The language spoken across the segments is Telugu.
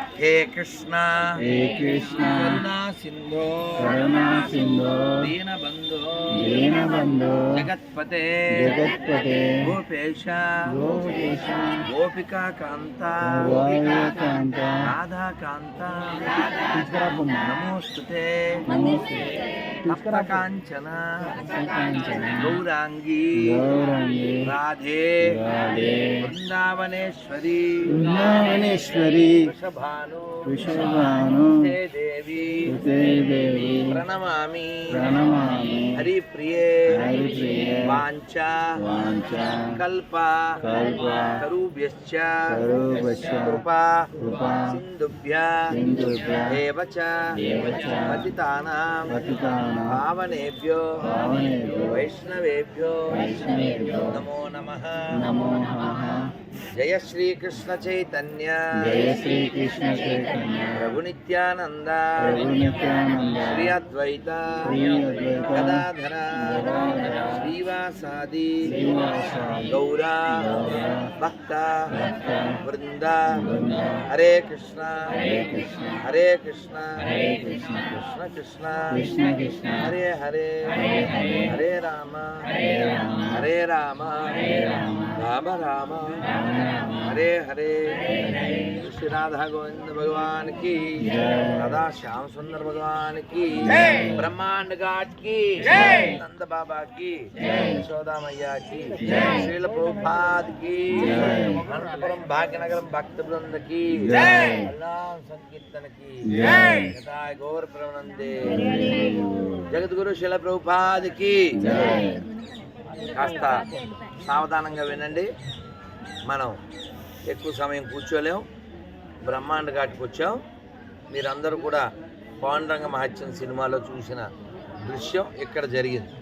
హే కృష్ణ. హే కృష్ణ. కరుణా సింధో. కరుణా సింధో. దీనబంధో. దీనబంధో. జగత్పతే. జగత్పతే. గోపేశ. గోపేశ. గోపికా కాంత గోపికాంత. రాధాకాంత. తీసుకురాబమ్మ నమోస్తుతే. నమస్తే. తప్తకాంచన కాంచన గౌరాంగి. గౌరంగి. రాధే. రాధే. బృందావనేశ్వరి. బృందావనేశ్వరి. వృషభాను వృషభాను దేవి ప్రణమామి. ప్రణమామి. హరిప్రియే. హరిప్రియే. వాంఛ. వాంఛ. కల్ప. కల్ప. కరుభ్యశ్చ. కరూపశ్చ కృపా. కృపా. సింధుభ్య. సింధుభ్య. ఏవ చ ఏవ చ పతితానాం. పతితానాం. పావనేభ్యో పావనేభ్యో వైష్ణవేభ్యో. వైష్ణవేభ్యో. నమో నమః. నమో నమః. జయ శ్రీకృష్ణ చైతన్య జయ శ్రీకృష్ణ చైతన్య ప్రభు నిత్యానంద ప్రభు నిత్యానంద శ్రీ అద్వైత శ్రీ గదాధర శ్రీవాసాది శ్రీవాసాది గౌరా భక్త భక్త వృంద హరే కృష్ణ హరే కృష్ణ హరే కృష్ణ హరే కృష్ణ కృష్ణ కృష్ణ కృష్ణ కృష్ణ హరే హరే హరే హరే హరే రామ హరే రామ హరే రామ రామ హరే హరే శ్రీ రాధా గోవింద భగవానికి రాధా శ్యామ్ సుందర్ భగవానికి బ్రహ్మాండ ఘాట్కి నంద బాబాకి యశోదామయ్యాకి శ్రీల ప్రభుపాద్కి అనంతపురం భాగ్యనగరం భక్త బృందకి సంకీర్తనకి గౌర ప్రవనందే జగద్గురు శిల ప్రభుపాద్కి కాస్త సావధానంగా వినండి. మనం ఎక్కువ సమయం కూర్చోలేం. బ్రహ్మాండ ఘాట్కి వచ్చాం. మీరందరూ కూడా పాండరంగ మహత్యం సినిమాలో చూసిన దృశ్యం ఇక్కడ జరిగింది.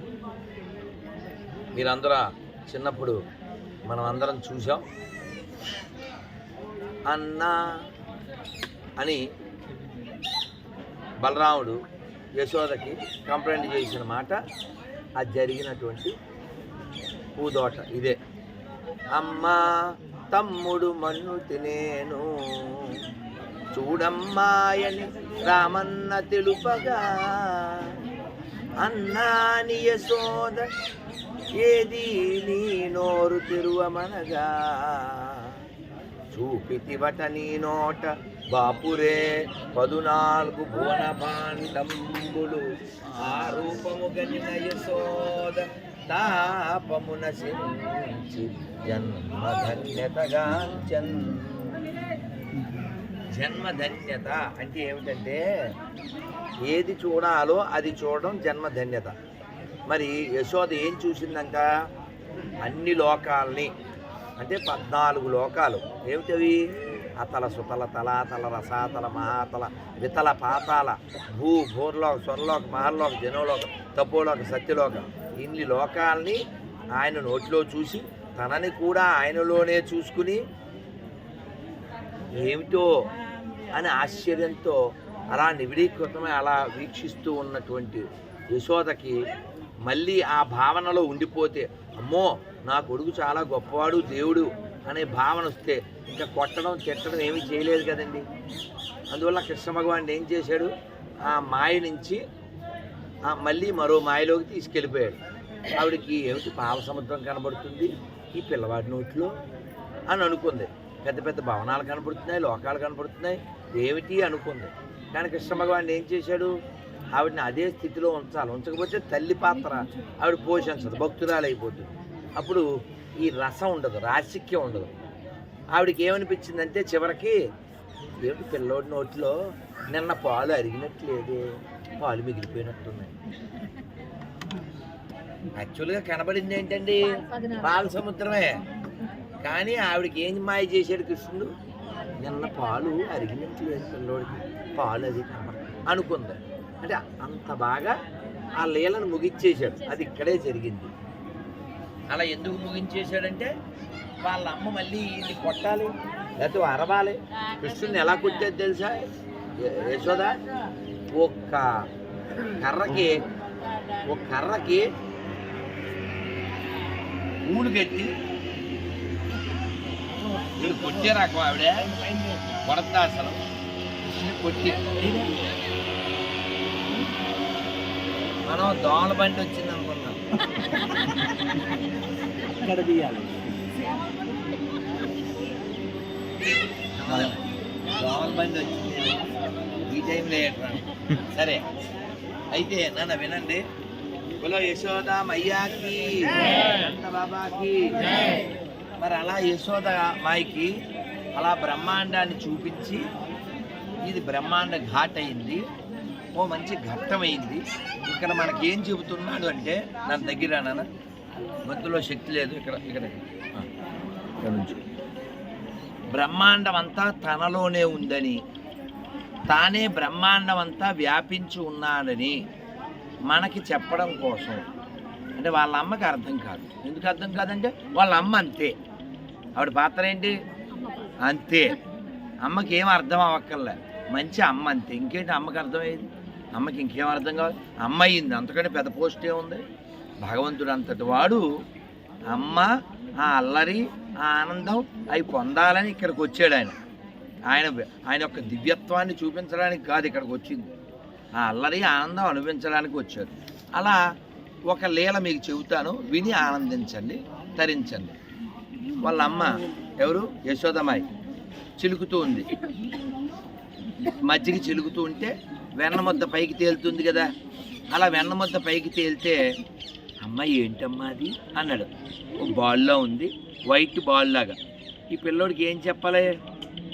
మీరందరూ చిన్నప్పుడు మనం అందరం చూసాం అన్నా అని బలరాముడు యశోదకి కంప్లైంట్ చేసిన మాట అది జరిగినటువంటి పూదోట ఇదే. అమ్మా తమ్ముడు మన్ను తినేను చూడమ్మాయని రామన్న తెలుపగా అన్నాని యశోద ఏది నీ నోరు తెరువమనగా. చూపితివట నీ నోట బాపురే పదునాలుగు భువన భాండంబులు ఆ రూపము గనిన యశోద తాపమున సించి జన్మధన్యతగాంచన్. జన్మధన్యత అంటే ఏమిటంటే ఏది చూడాలో అది చూడడం జన్మధన్యత. మరి యశోద ఏం చూసిందంట? అన్ని లోకాలని అంటే పద్నాలుగు లోకాలు. ఏమిటవి? అతల సుతల తలాతల రసాతల మహాతల వితల పాతాల భూ భూర్లోక స్వర్లోక మహర్లోక జనోలోక తపోలోక సత్యలోక. ఇన్ని లోకాలని ఆయన నోటిలో చూసి తనని కూడా ఆయనలోనే చూసుకుని ఏమిటో అని ఆశ్చర్యంతో అలా నివిడీకృతమై అలా వీక్షిస్తూ ఉన్నటువంటి యశోదకి మళ్ళీ ఆ భావనలో ఉండిపోతే అమ్మో నా కొడుకు చాలా గొప్పవాడు దేవుడు అనే భావన వస్తే ఇంకా కొట్టడం తిట్టడం ఏమీ చేయలేదు కదండి. అందువల్ల కృష్ణ భగవాన్ ఏం చేశాడు? ఆ మాయ నుంచి మళ్ళీ మరో మాయలోకి తీసుకెళ్ళిపోయాడు. ఆవిడకి ఏమిటి పాల సముద్రం కనబడుతుంది? ఈ పిల్లవాడి నోట్లో? అని అనుకుంది. పెద్ద పెద్ద భవనాలు కనబడుతున్నాయి లోకాలు కనబడుతున్నాయి. ఏమిటి? అనుకుంది. కానీ కృష్ణ భగవాన్ ఏం చేశాడు? ఆవిడని అదే స్థితిలో ఉంచాలి. ఉంచకపోతే తల్లి పాత్ర ఆవిడ పోషించదు భక్తురాలు అయిపోతుంది అప్పుడు ఈ రసం ఉండదు రాసిక్యం ఉండదు. ఆవిడకి ఏమనిపించిందంటే చివరికి ఏమిటి పిల్లోడి నోట్లో? నిన్న పాలు అరిగినట్లేదే. పాలు మిగిలిపోయినట్టున్నాయి. యాక్చువల్గా కనబడింది ఏంటండి? పాల సముద్రమే కానీ ఆవిడకి ఏం మాయ చేశాడు కృష్ణుడు? నిన్న పాలు అరిగినట్లేదు పిల్లోడికి? పాలు అది అనుకుంది. అంటే అంత బాగా ఆ లీలను ముగించేశాడు. అది ఇక్కడే జరిగింది. అలా ఎందుకు ముగించేశాడంటే వాళ్ళ అమ్మ మళ్ళీ ఇది కొట్టాలి లేకపోతే అరవాలి. కృష్ణుని ఎలా కొట్టేది తెలుసా? యశోద? ఒక్క కర్రకి ఒక కర్రకి ఊడు కట్టి కొట్టే రకం ఆవిడ. కొడతా అసలు. కొట్టి. మనం దోమల బండి వచ్చింది అనుకున్నాం ఇక్కడ తీయాలి. దోమల బండి వచ్చింది. ఈ టైంలో ఏంట్రా సరే. అయితే నాన్న వినండి. కులో యశోద మయ్యాకి బాబాకి మరి అలా యశోద మాయకి అలా బ్రహ్మాండాన్ని చూపించి ఇది బ్రహ్మాండ ఘాట్ అయింది ఓ మంచి ఘట్టమైంది. ఇక్కడ మనకి ఏం చెబుతున్నాడు అంటే నా దగ్గర నాన్న. మధ్యలో శక్తి లేదు ఇక్కడ ఇక్కడ. ఇక్కడ నుంచి. బ్రహ్మాండం అంతా తనలోనే ఉందని తానే బ్రహ్మాండం అంతా వ్యాపించి ఉన్నాడని మనకి చెప్పడం కోసం. అంటే వాళ్ళ అమ్మకి అర్థం కాదు. ఎందుకు అర్థం కాదంటే వాళ్ళ అమ్మ అంతే. ఆవిడ పాత్ర ఏంటి? అంతే. అమ్మకి ఏం అర్థం అవ్వక్కర్లే. మంచి అమ్మ అంతే. ఇంకేంటి అమ్మకి అర్థమయ్యేది? అమ్మకి ఇంకేం అర్థం కాదు? అమ్మ అయింది అంతకంటే పెద్ద పోస్ట్ ఏముంది? భగవంతుడు అంతటి వాడు అమ్మ ఆ అల్లరి ఆ ఆనందం అవి పొందాలని ఇక్కడికి వచ్చాడు ఆయన. ఆయన ఆయన యొక్క దివ్యత్వాన్ని చూపించడానికి కాదు ఇక్కడికి వచ్చింది. ఆ అల్లరి ఆనందం అనుభవించడానికి వచ్చారు. అలా ఒక లీల మీకు చెబుతాను. విని ఆనందించండి తరించండి. వాళ్ళ అమ్మ ఎవరు? యశోదమాయి చిలుకుతూ ఉంది. మజ్జిగ చిలుకుతూ ఉంటే వెన్న ముద్ద పైకి తేలుతుంది కదా. అలా వెన్న ముద్ద పైకి తేలితే అమ్మాయి ఏంటమ్మా అది? అన్నాడు. బాల్లో ఉంది వైట్ బాల్ లాగా ఈ పిల్లోడికి ఏం చెప్పాలి?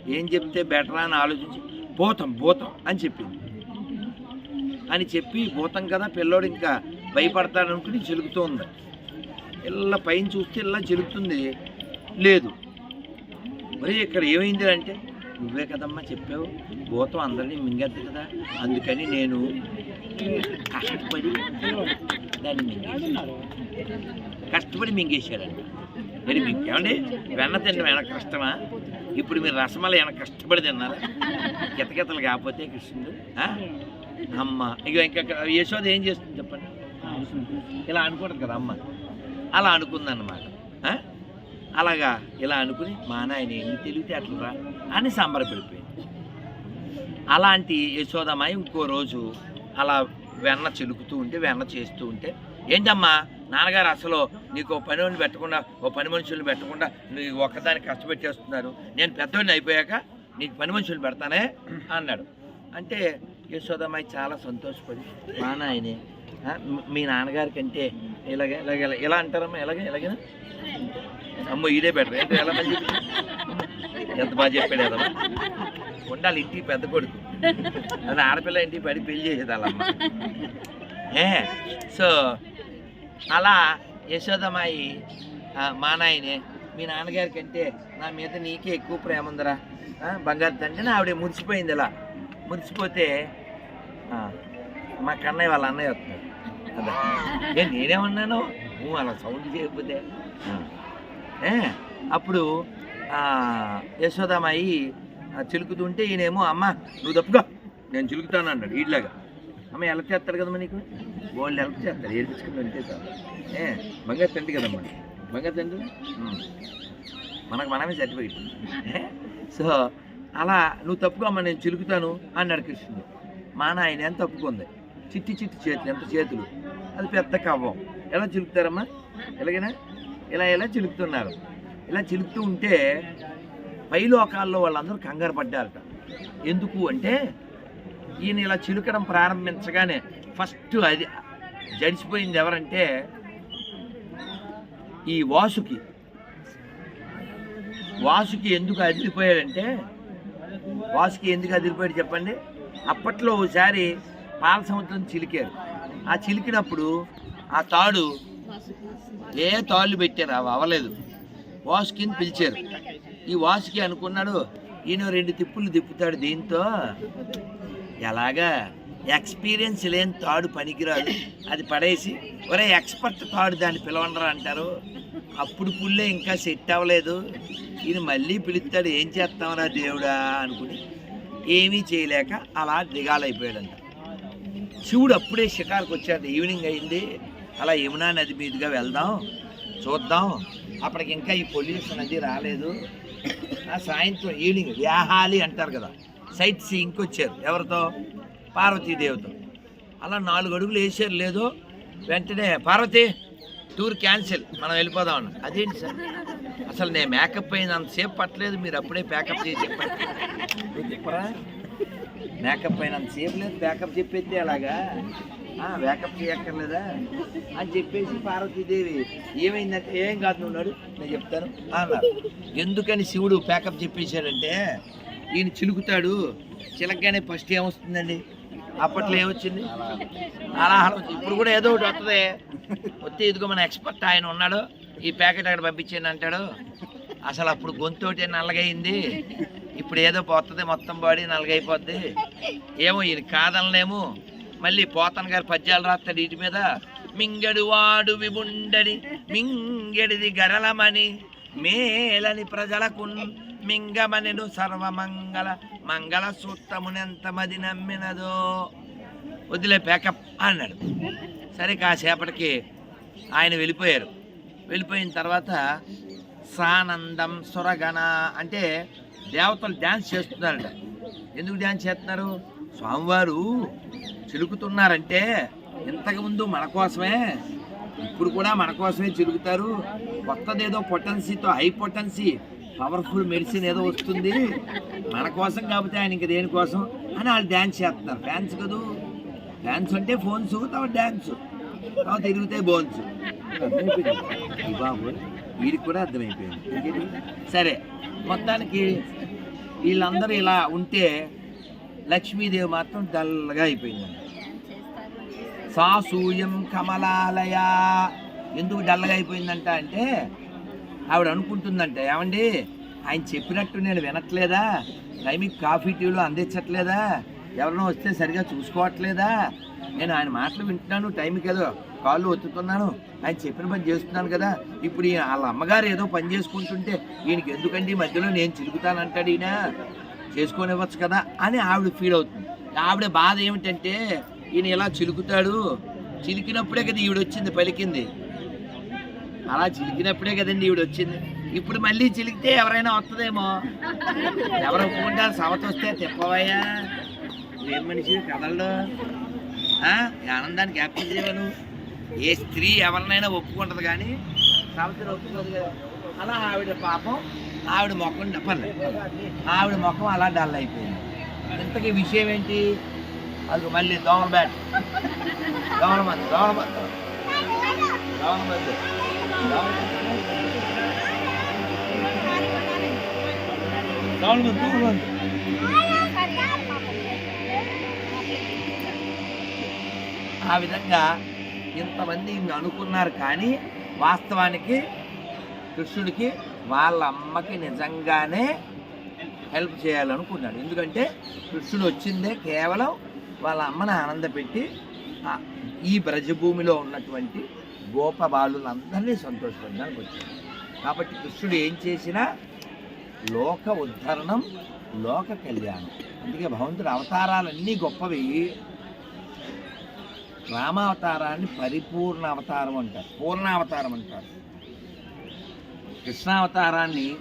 ఏం చెప్తే బెటరా అని ఆలోచించి భూతం భూతం అని చెప్పింది. అని చెప్పి భూతం కదా పిల్లోడు ఇంకా భయపడతాడనుకుని చిలుకుతూ ఉంది ఇలా పైన చూస్తే ఇలా చిలుకుతుంది. లేదు. మరి ఇక్కడ ఏమైంది అంటే నువ్వే కదమ్మా చెప్పావు భూతం అందరినీ మింగద్దు కదా అందుకని నేను కష్టపడి దాన్ని మింగేశాను. కష్టపడి మింగేశాడండి మరి మింగేమండి వెన్న తినడం ఏమైనా కష్టమా? ఇప్పుడు మీరు రసమల ఏమైనా కష్టపడి తిన్నారా? కితకితలు కాకపోతే కృష్ణుడు అమ్మ. ఇక ఇంకా యశోద ఏం చేస్తుంది చెప్పండి? ఇలా అనుకోవడం కదా అమ్మ. అలా అనుకుందన్నమాట. అలాగా ఇలా అనుకుని మా నాయన ఎన్ని తెలివితే అట్లరా అని సంబరపడిపోయింది అలాంటి యశోదమ్మాయి ఇంకో రోజు అలా వెన్న చిలుకుతూ ఉంటే వెన్న చేస్తూ ఉంటే ఏంటమ్మా? నాన్నగారు అసలు నీకు పని పెట్టకుండా ఓ పని మనుషులు పెట్టకుండా నీ ఒక్కదానికి కష్టపెట్టేస్తున్నారు. నేను పెద్దవాడిని అయిపోయాక నీకు పని మనుషులు పెడతానే అన్నాడు. అంటే యశోదమ్మాయి చాలా సంతోషపడి మా నాయనే మీ- నాన్నగారి కంటే ఇలాగే ఇలాగే ఇలా- ఇలా అంటారమ్మా ఇలాగే ఇలాగేనా? అమ్మో ఇదే బెటర్. ఏంటో ఎలా మంచి ఎంత బాగా చెప్పాడు కదమ్మా ఉండాలి ఇంటికి పెద్ద కొడుకు. అది ఆడపిల్ల ఇంటికి పడి పెళ్ళి చేసేది ఏ? సో అలా యశోదమ్మాయి మా నాయనే మీ నాన్నగారి కంటే నా మీద నీకే ఎక్కువ ప్రేమ ఉందిరా. బంగారు తండ్రి ఆవిడ మురిసిపోయింది ఇలా. మురిసిపోతే మా కన్నయ్య వాళ్ళ అన్నయ్య వస్తున్నారు అదే. నేనేమన్నాను నువ్వు అలా సౌండ్ చేయకపోతే. అప్పుడు యశోదమాయి చిలుకుతుంటే ఈయనేమో అమ్మ నువ్వు తప్పుకో. నేను చిలుకుతాను అన్నాడు. ఇట్లాగా అమ్మ ఎలా చేస్తారు కదమ్మా నీకు? వాళ్ళు హెల్ప్ చేస్తారు ఏడిపించుకుని అంతే చాలు. ఏ బంగారు తండ్రి కదమ్మా. బంగారు తండ్రి? మనకు మనమే సర్టిఫికెట్ ఏ? సో అలా నువ్వు తప్పుకోమ్మా నేను చిలుకుతాను అన్నాడు కృష్ణుడు. మా నాయన ఎంత తప్పుకుంది? చిట్టి చిట్టి చేతులు ఎంత చేతులు? అది పెద్ద కవ్వం. ఎలా చిలుకుతారమ్మా? ఎలాగైనా? ఇలా ఇలా చిలుకుతున్నారు. ఇలా చిలుకుతూ ఉంటే పై లోకాల్లో వాళ్ళందరూ కంగారు పడ్డారట. ఎందుకు అంటే ఈయన ఇలా చిలుకడం ప్రారంభించగానే ఫస్ట్ అది జడిసిపోయింది ఎవరంటే ఈ వాసుకి. వాసుకి ఎందుకు అదిరిపోయాడంటే వాసుకి ఎందుకు అదిరిపోయాడు చెప్పండి? అప్పట్లో ఒకసారి పాల సముద్రం చిలికారు. ఆ చిలికినప్పుడు ఆ తాడు ఏ తాళ్ళు పెట్టారు? అవి అవ్వలేదు. వాసుకిని పిలిచారు. ఈ వాసుకి అనుకున్నాడు ఈయన రెండు తిప్పులు తిప్పుతాడు దీంతో ఎలాగా ఎక్స్పీరియన్స్ లేని తాడు పనికిరాదు. అది పడేసి ఒరే ఎక్స్పర్ట్ తాడు దాన్ని పిలవండరా అంటారు. అప్పుడు పుల్లే ఇంకా సెట్ అవ్వలేదు. ఇది మళ్ళీ పిలుస్తాడు ఏం చేస్తామరా దేవుడా అనుకుని ఏమీ చేయలేక అలా దిగాలైపోయాడంట. శివుడు అప్పుడే షికార్కి వచ్చాడు. ఈవినింగ్ అయింది. అలా యమునా నది మీదుగా వెళ్దాం చూద్దాం. అప్పటికి ఇంకా ఈ పొల్యూషన్ అది రాలేదు. ఆ సాయంత్రం ఈవినింగ్ వ్యాహాలి అంటారు కదా. సైట్ సీయింగ్కి వచ్చారు. ఎవరితో? పార్వతీదేవితో. అలా నాలుగు అడుగులు వేసారు. లేదో. వెంటనే పార్వతి టూర్ క్యాన్సిల్. మనం వెళ్ళిపోదాం అన్న అదేంటి సార్? అసలు నేను మేకప్ అయింది అంతసేపు పట్టలేదు. మీరు అప్పుడే ప్యాకప్ చేసి చెప్పండి. చెప్పరా? మేకప్ అయినంతసేపు లేదు. ప్యాకప్ చెప్పేస్తే అలాగా మేకప్ చేయక్కర్లేదా? అని చెప్పేసి పార్వతీదేవి ఏమైందంటే ఏం కాదు ఉన్నాడు నేను చెప్తాను అన్నారు. ఎందుకని శివుడు ప్యాకప్ చెప్పేశాడంటే ఈయన చిలుకుతాడు. చిలకగానే ఫస్ట్ ఏమొస్తుందండి? అప్పట్లో ఏమొచ్చింది? అలాహలం ఇప్పుడు కూడా ఏదో ఒకటి వస్తుంది వస్తే ఇదిగో మన ఎక్స్పర్ట్ ఆయన ఉన్నాడు. ఈ ప్యాకెట్ అక్కడ పంపించేయండి అంటాడు. అసలు అప్పుడు గొంతు ఒకటి నల్లగైంది. ఇప్పుడు ఏదో పోతుంది మొత్తం బాడీ నల్లగైపోద్ది. ఏమో ఈయన కాదనలేము. మళ్ళీ పోతన్ గారు పద్యాలు రాస్తాడు వీటి మీద. మింగడు వాడు విబుండని మింగడిది గరలమని మేలని ప్రజలకు మింగమనెను సర్వమంగళ మంగళ సూత్రమునెంతమది నమ్మినదో. వదిలే ప్యాకప్ అన్నాడు. సరే కాసేపటికి ఆయన వెళ్ళిపోయారు. వెళ్ళిపోయిన తర్వాత సానందం సురగణ అంటే దేవతలు డ్యాన్స్ చేస్తున్నారట. ఎందుకు డ్యాన్స్ చేస్తున్నారు? స్వామివారు చిలుకుతున్నారంటే ఇంతకుముందు మన కోసమే ఇప్పుడు కూడా మన కోసమే చిలుకుతారు. కొత్తదేదో పొటెన్సీతో హై పొటెన్సీ పవర్ఫుల్ మెడిసిన్ ఏదో వస్తుంది. మన కోసం కాకపోతే ఆయన ఇంక దేనికోసం అని వాళ్ళు డ్యాన్స్ చేస్తున్నారు ఫ్యాన్స్ కదూ? డ్యాన్స్ అంటే ఫోన్స్ తర్వాత డ్యాన్స్ తర్వాత తిరిగితే బోన్స్ బాబు వీడికి కూడా అర్థమైపోయింది. సరే మొత్తానికి వీళ్ళందరూ ఇలా ఉంటే లక్ష్మీదేవి మాత్రం డల్గా అయిపోయిందండి సాసూయం కమలాలయ. ఎందుకు డల్లగా అయిపోయిందంట అంటే ఆవిడ అనుకుంటుందంట ఏమండి ఆయన చెప్పినట్టు నేను వినట్లేదా? టైమింగ్ కాఫీ టీలు అందించట్లేదా? ఎవరైనా వస్తే సరిగా చూసుకోవట్లేదా? నేను ఆయన మాటలు వింటున్నాను టైంకి ఏదో కాళ్ళు ఒత్తుతున్నాను ఆయన చెప్పిన పని చేస్తున్నాను కదా ఇప్పుడు ఈయన వాళ్ళ అమ్మగారు ఏదో పని చేసుకుంటుంటే ఈయనకి ఎందుకండి మధ్యలో నేను చిలుకుతానంటాడు ఈయన? చేసుకోనివ్వచ్చు కదా అని ఆవిడ ఫీల్ అవుతుంది. ఆవిడ బాధ ఏమిటంటే ఈయన ఇలా చిలుకుతాడు చిలికినప్పుడే కదా ఈవిడ వచ్చింది పలికింది. అలా చిలికినప్పుడే కదండి ఈవిడ వచ్చింది ఇప్పుడు మళ్ళీ చిలికితే ఎవరైనా వస్తుందేమో ఎవరు ఒప్పుకుంటారు సవత వస్తే తిప్పవయ్యా ఏం మనిషి కదలడు ఆనందానికి ఈ ఆనందాన్ని చేయవను ఏ స్త్రీ ఎవరినైనా ఒప్పుకుంటుంది కానీ సవతిని ఒప్పుకోదు కదా అలా ఆవిడ పాపం ఆవిడ ముఖం పర్లే ఆవిడ ముఖం అలా డల్ అయిపోయింది ఇంతకీ విషయం ఏంటి అది మళ్ళీ దోమల బ్యాట్ దోమల మంది దోమల మంది దోమల మంది దోమల మంది దోమల ఆ విధంగా ఇంతమంది అనుకున్నారు కానీ వాస్తవానికి కృష్ణుడికి వాళ్ళ అమ్మకి నిజంగానే హెల్ప్ చేయాలనుకున్నాడు. ఎందుకంటే కృష్ణుడు వచ్చిందే కేవలం వాళ్ళ అమ్మని ఆనందపెట్టి ఈ బ్రజభూమిలో ఉన్నటువంటి గోప బాలులందరినీ సంతోషపడడానికి వచ్చాడు కాబట్టి కృష్ణుడు ఏం చేసినా లోక ఉద్ధరణం లోక కళ్యాణం. అందుకే భగవంతుడి అవతారాలన్నీ గొప్పవి. రామావతారాన్ని పరిపూర్ణ అవతారం అంటారు పూర్ణావతారం అంటారు. కృష్ణావతారాన్ని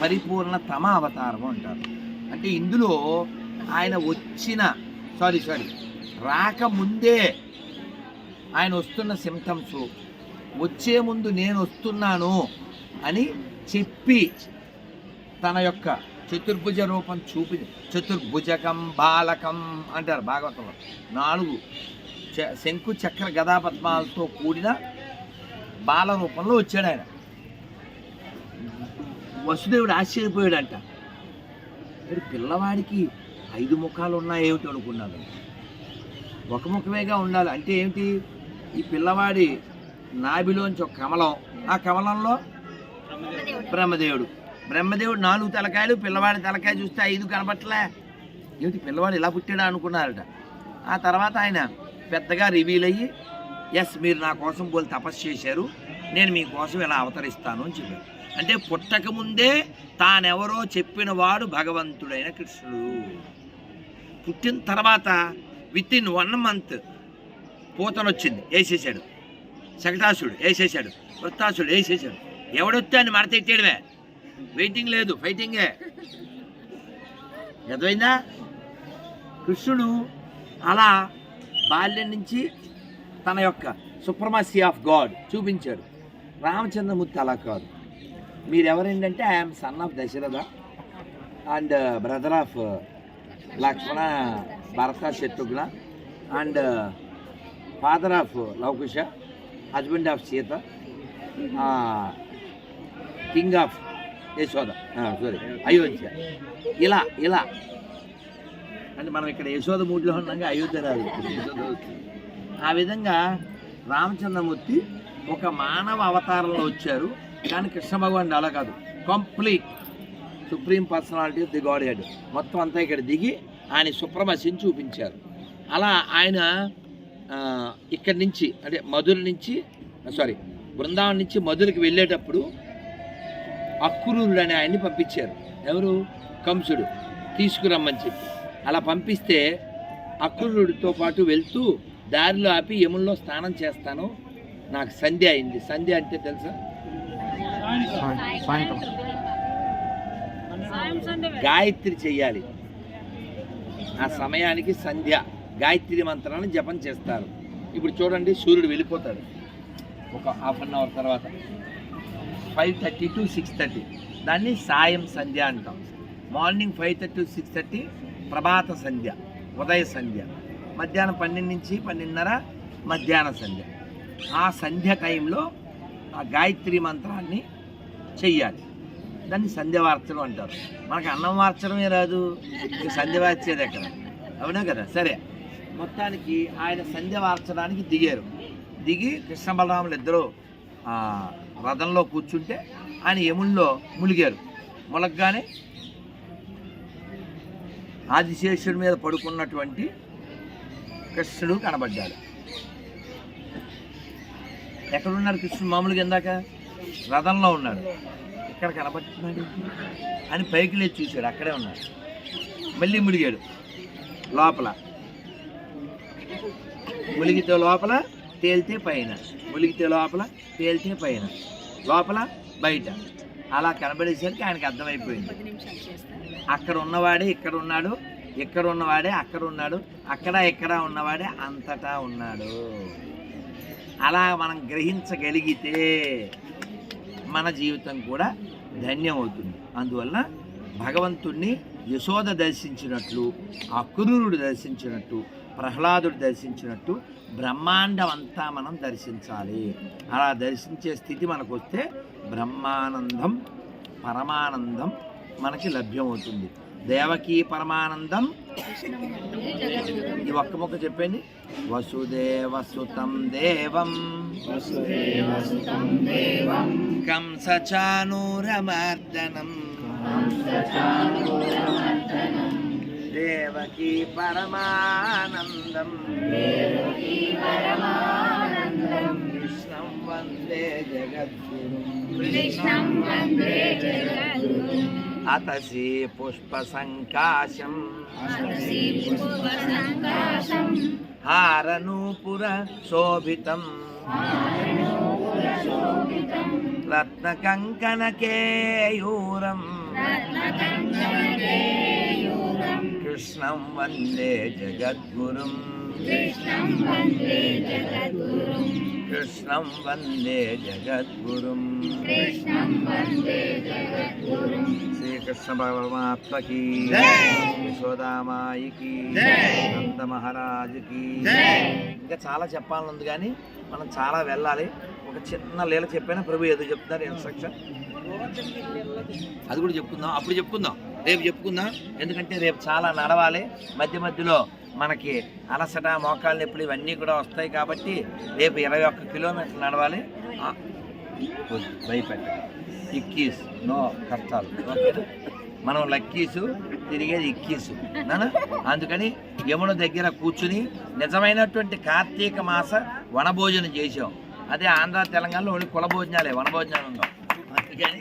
పరిపూర్ణ తమ అవతారం అంటారు. అంటే ఇందులో ఆయన వచ్చిన సారీ సారీ రాకముందే ఆయన వస్తున్న సిమ్టమ్స్ వచ్చే ముందు నేను వస్తున్నాను అని చెప్పి తన యొక్క చతుర్భుజ రూపం చూపి చతుర్భుజకం బాలకం అంటారు భాగవతంలో. నాలుగు శంకు చక్ర గదాపద్మాలతో కూడిన బాల రూపంలో వచ్చాడు ఆయన. వసుదేవుడు ఆశ్చర్యపోయాడంట. మరి పిల్లవాడికి ఐదు ముఖాలు ఉన్నాయేమిటి? అనుకున్నాను ఒక ముఖమేగా ఉండాలి. అంటే ఏమిటి? ఈ పిల్లవాడి నాభిలోంచి ఒక కమలం. ఆ కమలంలో బ్రహ్మదేవుడు. బ్రహ్మదేవుడు నాలుగు తలకాయలు పిల్లవాడి తలకాయ చూస్తే ఐదు కనబట్టలే ఏమిటి పిల్లవాడు ఇలా పుట్టాడా అనుకున్నారట. ఆ తర్వాత ఆయన పెద్దగా రివీల్ అయ్యి ఎస్ మీరు నా కోసం పోలి తపస్సు చేశారు. నేను మీకోసం ఇలా అవతరిస్తాను అని చెప్పాడు. అంటే పుట్టకముందే తానెవరో చెప్పిన వాడు భగవంతుడైన కృష్ణుడు. పుట్టిన తర్వాత విత్ ఇన్ వన్ మంత్ పూతనొచ్చింది వేసేసాడు శకటాసుడు వేసేసాడు వృత్తాసుడు వేసేసాడు ఎవడొస్తే అని మడత ఎట్టేయడమే వెయిటింగ్ లేదు ఫైటింగే అర్థమైందా? కృష్ణుడు అలా బాల్యం నుంచి తన యొక్క సుప్రమసీ ఆఫ్ గాడ్ చూపించాడు. రామచంద్రమూర్తి అలా కాదు. మీరు ఎవరేంటంటే I am son of Dasharatha and brother of Lakshmana Bharata Shatrughna and father of Lavakusha husband of Sita king of Yashoda sorry Ayodhya ఇలా ఇలా. అంటే మనం ఇక్కడ యశోద మూడిలో ఉన్నాక అయోధ్య రాదు యశోద ఆ విధంగా రామచంద్రమూర్తి ఒక మానవ అవతారంలో వచ్చారు. కానీ కృష్ణ భగవాన్ అలా కాదు. Complete supreme personality of the Godhead మొత్తం అంతా ఇక్కడ దిగి ఆయన సుప్రమసిని చూపించారు. అలా ఆయన ఇక్కడి నుంచి అంటే మధుర నుంచి సారీ బృందావనం నుంచి మధురకి వెళ్ళేటప్పుడు అక్కురూరుడు అనే ఆయన్ని పంపించారు. ఎవరు? కంసుడు. తీసుకురమ్మని చెప్పి. అలా పంపిస్తే అక్కురుడితో పాటు వెళ్తూ దారిలో ఆపి యముల్లో స్నానం చేస్తాను. నాకు సంధ్య అయింది. సంధ్య అంటే తెలుసా? గాయత్రి చెయ్యాలి. ఆ సమయానికి సంధ్య. గాయత్రి మంత్రాన్ని జపం చేస్తారు. ఇప్పుడు చూడండి సూర్యుడు వెళ్ళిపోతాడు. ఒక హాఫ్ అన్ అవర్ తర్వాత. Five thirty to six thirty. దాన్ని సాయం సంధ్య అంటాం. Morning five thirty to six thirty ప్రభాత సంధ్య ఉదయ సంధ్య. మధ్యాహ్నం పన్నెండు నుంచి పన్నెండున్నర మధ్యాహ్న సంధ్య. ఆ సంధ్య టైంలో ఆ గాయత్రి మంత్రాన్ని చెయ్యాలి. దాన్ని సంధ్య వార్చడం అంటారు. మనకు అన్నం వార్చడమే రాదు. ఇక సంధ్య వార్చేది ఎక్కడ అవునా కదా? సరే. మొత్తానికి ఆయన సంధ్య వార్చడానికి దిగారు. దిగి కృష్ణ బలరాములు ఇద్దరు రథంలో కూర్చుంటే ఆయన యముల్లో ములిగారు ములగ్గానే ఆదిశేషుడి మీద పడుకున్నటువంటి కృష్ణుడు కనబడ్డాడు. ఎక్కడున్నాడు కృష్ణుడు? మామూలుగా ఇందాక రథంలో ఉన్నాడు. ఇక్కడ కనబడుతున్నాడు? అని పైకి లేచి చూశాడు. అక్కడే ఉన్నాడు. మళ్ళీ ములిగాడు లోపల. ములిగితే లోపల తేలితే పైన. ములిగితే లోపల తేలితే పైన. లోపల బయట. అలా కనబడేసరికి ఆయనకి అర్థమైపోయింది. అక్కడ ఉన్నవాడే ఇక్కడ ఉన్నాడు ఇక్కడ ఉన్నవాడే అక్కడ ఉన్నాడు అక్కడ ఇక్కడ ఉన్నవాడే అంతటా ఉన్నాడు. అలా మనం గ్రహించగలిగితే మన జీవితం కూడా ధన్యమవుతుంది. అందువల్ల భగవంతుణ్ణి యశోద దర్శించినట్లు అక్రూరుడు దర్శించినట్టు ప్రహ్లాదుడు దర్శించినట్టు బ్రహ్మాండం అంతా మనం దర్శించాలి. అలా దర్శించే స్థితి మనకు వస్తే బ్రహ్మానందం పరమానందం మనకి లభ్యమవుతుంది. దేవకీ పరమానందం. ఈ ఒక్క మొక్క చెప్పండి వసుదేవ సుతం దేవం. కంసచానూరమర్దనం. దేవకీ పరమానందం. కృష్ణం వందే జగద్గురు. అతసి పుష్ప సంకాశం హారనూపుర శోభితం. కృష్ణం వందే జగద్గురుం. కృష్ణం వందే జగద్గురుం. శ్రీకృష్ణ పరమాత్మకి యశోదామాయికి నంద మహారాజుకి. ఇంకా చాలా చెప్పాలని ఉంది కానీ మనం చాలా వెళ్ళాలి. ఒక చిన్న లీల చెప్పినా ప్రభు ఏదో చెప్తున్నారు ఇన్స్ట్రక్షన్. అది కూడా చెప్పుకుందాం. అప్పుడు చెప్పుకుందాం. రేపు చెప్పుకుందాం. ఎందుకంటే రేపు చాలా నడవాలి. మధ్య మధ్యలో మనకి అలసట మోకాళ్ళ నొప్పులు ఇవన్నీ కూడా వస్తాయి కాబట్టి రేపు ఇరవై ఒక్క కిలోమీటర్లు నడవాలి. భయపెట్ట ఇక్కీస్. నో కష్టాలు. ఓకేనా మనం లక్కీసు తిరిగేది ఇక్కీసు. అందుకని యమున దగ్గర కూర్చుని నిజమైనటువంటి కార్తీక మాస వనభోజనం చేసాం అదే ఆంధ్ర తెలంగాణలో ఓన్లీ కుల భోజనాలే వన భోజనాలు అందుకని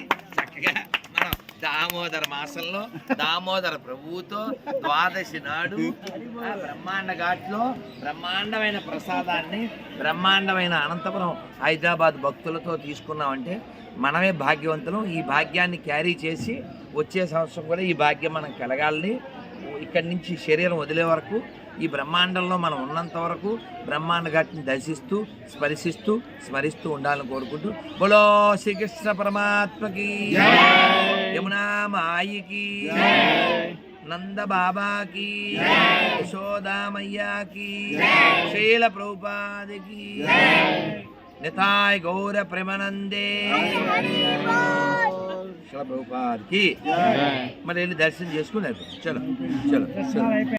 దామోదర మాసంలో దామోదర ప్రభువుతో ద్వాదశి నాడు ఆ బ్రహ్మాండ ఘాట్లో బ్రహ్మాండమైన ప్రసాదాన్ని బ్రహ్మాండమైన అనంతపురం హైదరాబాద్ భక్తులతో తీసుకున్నామంటే మనమే భాగ్యవంతులం. ఈ భాగ్యాన్ని క్యారీ చేసి వచ్చే సంవత్సరం కూడా ఈ భాగ్యం మనం కలగాలని ఇక్కడి నుంచి శరీరం వదిలే వరకు ఈ బ్రహ్మాండంలో మనం ఉన్నంత వరకు బ్రహ్మాండ ఘాటిని దర్శిస్తూ స్పరిశిస్తూ స్మరిస్తూ ఉండాలని కోరుకుంటూ. బోలో శ్రీకృష్ణ పరమాత్మకి. యమునా మాయికి నంద బాబాకి యశోదామయ్యాకి శైల ప్రభుపాదికి నితాయ్ గౌర ప్రేమానందే శిల ప్రభుపాదికి మరి వెళ్ళి దర్శనం చేసుకున్నారు। చలో చలో చలో